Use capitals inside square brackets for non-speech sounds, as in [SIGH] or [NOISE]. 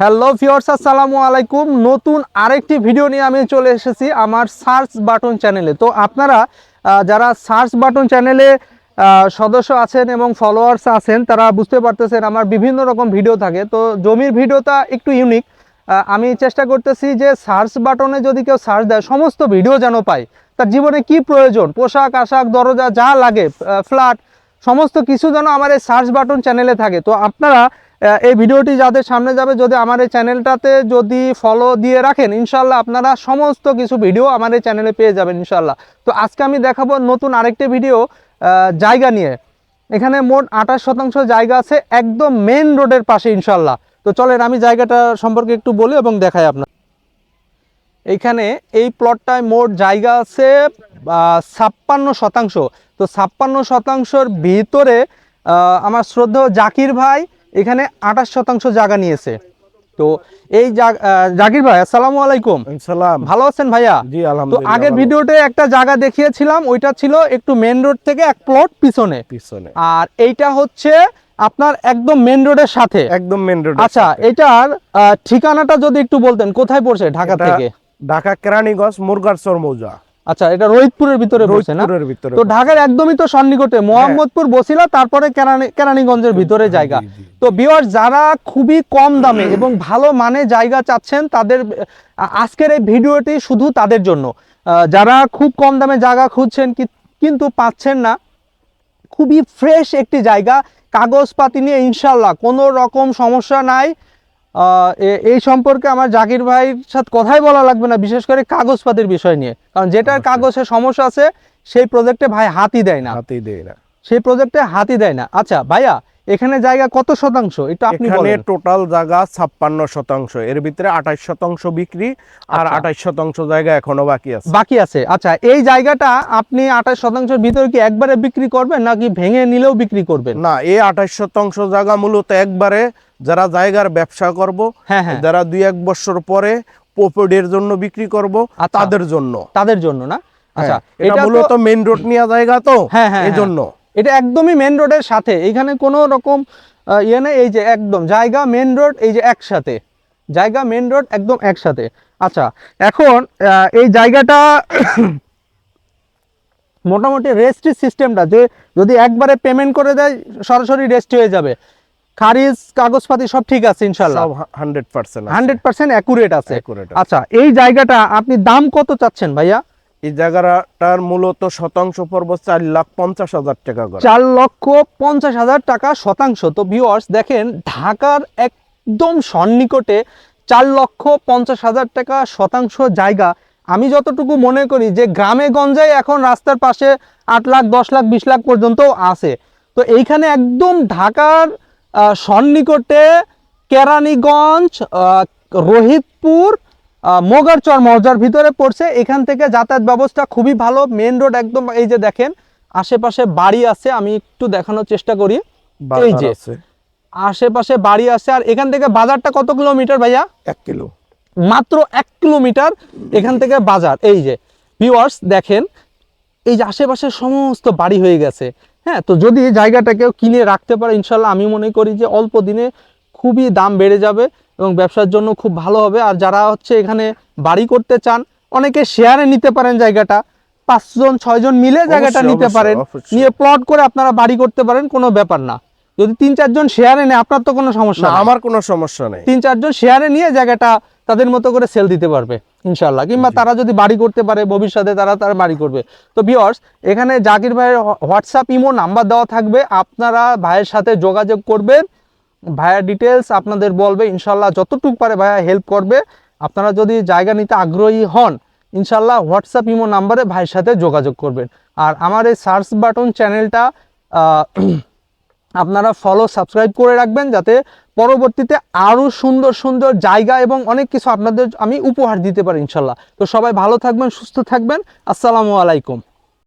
Hello viewers আসসালামু আলাইকুম। নতুন আরেকটি ভিডিও নিয়ে আমি চলে এসেছি আমার সার্চ বাটন চ্যানেলে তো আপনারা যারা সার্চ বাটন চ্যানেলে সদস্য আছেন এবং ফলোয়ার্স আছেন, তারা বুঝতে পারতেছেন আমার বিভিন্ন রকম ভিডিও থাকে। তো জমির ভিডিওটা একটু ইউনিক আমি চেষ্টা করতেছি যে সার্চ বাটনে যদি কেউ সার্চ দেয়, সমস্ত ভিডিও যেন পায়। তার জীবনে কি প্রয়োজন? পোশাক, আশাক, দরজা, যা লাগে ফ্ল্যাট সমস্ত কিছু যেন আমার এই সার্চ বাটন চ্যানেলে থাকে। তো আপনারা এই ভিডিওটি যাদের সামনে যাবে, যদি আমার এই চ্যানেলটাতে যদি ফলো দিয়ে রাখেন ইনশাল্লাহ আপনারা সমস্ত কিছু ভিডিও আমার এই চ্যানেলে পেয়ে যাবেন ইনশাল্লাহ তো আজকে আমি দেখাবো নতুন আরেকটি ভিডিও জায়গা নিয়ে। এখানে মোট আঠাশ শতাংশ জায়গা আছে একদম মেন রোডের পাশে ইনশাল্লাহ তো চলেন, আমি জায়গাটা সম্পর্কে একটু বলি এবং দেখাই আপনার। এইখানে এই প্লটটায় মোট জায়গা আছে ছাপ্পান্ন শতাংশ। তো ছাপ্পান্ন শতাংশর ভিতরে আমার শ্রদ্ধেয় জাকির ভাই এখানে আঠাশ শতাংশ জায়গা নিয়েছে। তো এই জাকির ভাই আসসালামু আলাইকুম। সালাম। ভালো আছেন ভাইয়া? জি তো আলহামদুলিল্লাহ আগের ভিডিওতে একটা জায়গা দেখিয়েছিলাম ওইটা ছিল একটু মেন রোড থেকে এক প্লট পিছনে। পিছনে। আর এইটা হচ্ছে আপনার একদম মেন রোডের সাথে। একদম মেন রোড আচ্ছা এটার ঠিকানাটা যদি একটু বলতেন কোথায় পড়ছে ঢাকা থেকে? ঢাকা কেরানীগঞ্জ মুরগারচর মৌজা আচ্ছা এটা রোহিতপুরের ভিতরে পড়ছে না? তো ঢাকার একদমই তো সন্নিকটে মোহাম্মদপুর বসিলা তারপরে কেরানি- কেরানীগঞ্জের ভিতরে জায়গা। জি, জি। তো বিয়ার যারা খুবই কম দামে এবং ভালো মানে জায়গা চাচ্ছেন তাদের আজকের এই ভিডিওটি শুধু তাদের জন্য। যারা খুব কম দামে জায়গা খুঁজছেন কিন্তু পাচ্ছেন না খুবই ফ্রেশ একটি জায়গা। কাগজপাতি নিয়ে ইনশাল্লাহ কোনো রকম সমস্যা নাই। এই সম্পর্কে আমার জাকির ভাইয়ের সাথে কথাই বলা লাগবে না বিশেষ করে কাগজপাতির বিষয় নিয়ে। কারণ যেটার কাগজে সমস্যা আছে সেই প্রজেক্টে ভাই হাতি দেয় না। হাতি দেয় না। সেই প্রজেক্টে হাতি দেয় না। আচ্ছা ভাইয়া এখানে জায়গা কত শতাংশ? এটা আপনি এখানে টোটাল জায়গা ছাপ্পান্ন শতাংশ। এর ভিতরে আঠাশ শতাংশ বিক্রি আর আচ্ছা। আঠাশ শতাংশ জায়গা এখনও বাকি আছে। বাকি আছে। আচ্ছা এই জায়গাটা আপনি আঠাশ শতাংশের ভিতরে কি একবারে বিক্রি করবেন নাকি ভেঙে নিলেও বিক্রি করবেন? না এই আঠাশ শতাংশ জায়গা মূলত একবারে যারা জায়গার ব্যবসা করব হ্যাঁ হ্যাঁ। যারা দুই এক বছর পরে পোপেডের জন্য বিক্রি করব আচ্ছা। তাদের জন্য। তাদের জন্য না? আচ্ছা হ্যাঁ, এটা মূলত মেইন রোড নিয়ে জায়গা তো হ্যাঁ, হ্যাঁ, এই জন্য। এটা একদমই মেন রোডের সাথে। এইখানে কোনো রকম ইয়ে নেই এই যে একদম জায়গা মেন রোড এই যে একসাথে। জায়গা মেন রোড একদম একসাথে। আচ্ছা এখন এই জায়গাটা [COUGHS] মোটামুটি রেস্ট্রি সিস্টেমটা যে যদি একবারে পেমেন্ট করে দেয় সরাসরি রেস্ট হয়ে যাবে। খারিজ কাগজপাতি সব ঠিক আছে ইনশাল্লাহ hundred percent hundred percent accurate আছে। আচ্ছা এই জায়গাটা আপনি দাম কত চাচ্ছেন ভাইয়া? এই জায়গাটার মূলত শতাংশ পর্ব চার লাখ পঞ্চাশ হাজার টাকা চার লক্ষ পঞ্চাশ হাজার টাকা শতাংশ। তো ভিউয়ার্স দেখেন, ঢাকার একদম সন্নিকটে চার লক্ষ পঞ্চাশ হাজার টাকা শতাংশ জায়গা। আমি যতটুকু মনে করি যে গ্রামে গঞ্জে এখন রাস্তার পাশে আট লাখ, দশ লাখ, বিশ লাখ পর্যন্ত আছে। তো এইখানে একদম ঢাকার সন্নিকটে কেরানীগঞ্জ রোহিতপুর মোগারচর মৌজার ভিতরে পড়ছে। এখান থেকে যাতায়াত ব্যবস্থা খুবই ভালো। মেন রোড একদম এই যে দেখেন আশেপাশে বাড়ি আছে আমি একটু দেখানোর চেষ্টা করি। এই যে আশেপাশে বাড়ি আছে আর এখান থেকে বাজারটা কত কিলোমিটার ভাইয়া? এক কিলো। মাত্র এক কিলোমিটার এখান থেকে বাজার। এই যে ভিউয়ার্স দেখেন এই যে আশেপাশে সমস্ত বাড়ি হয়ে গেছে। হ্যাঁ তো যদি এই জায়গাটা কিনে রাখতে পারে ইনশাল্লাহ আমি মনে করি যে অল্প দিনে খুবই দাম বেড়ে যাবে। এবং ব্যবসার জন্য খুব ভালো হবে। আর যারা হচ্ছে এখানে বাড়ি করতে চান অনেকে শেয়ারে নিতে পারেন জায়গাটা। পাঁচজন ছয়জন মিলে জায়গাটা নিতে পারেন। নিয়ে প্লট করে আপনারা বাড়ি করতে পারেন কোনো ব্যাপার না। যদি তিন চারজন শেয়ারে নেয় আপনার তো কোনো সমস্যা না আমার কোনো সমস্যা নেই। তিন চারজন শেয়ারে নিয়ে জায়গাটা তাদের মতো করে সেল দিতে পারবে ইনশাল্লাহ কিংবা তারা যদি বাড়ি করতে পারে ভবিষ্যতে তারা তারা বাড়ি করবে। তো ভিওর্স এখানে জাকির ভাইয়ের হোয়াটসঅ্যাপ ইমো নাম্বার দেওয়া থাকবে। আপনারা ভাইয়ের সাথে যোগাযোগ করবেন। ভাইয়ের ডিটেলস আপনাদের বলবে, ইনশাল্লাহ যতটুকু পারে ভাইয়া হেল্প করবে। আপনারা যদি জায়গা নিতে আগ্রহী হন, ইনশাল্লাহ হোয়াটসঅ্যাপ ইমো নাম্বারে ভাইয়ের সাথে যোগাযোগ করবেন। আর আমার এই সার্চ বাটন চ্যানেলটা আপনারা ফলো সাবস্ক্রাইব করে রাখবেন যাতে পরবর্তীতে আরও সুন্দর সুন্দর জায়গা এবং অনেক কিছু আপনাদের আমি উপহার দিতে পারি, ইনশাল্লাহ। তো সবাই ভালো থাকবেন, সুস্থ থাকবেন। আসসালামু আলাইকুম।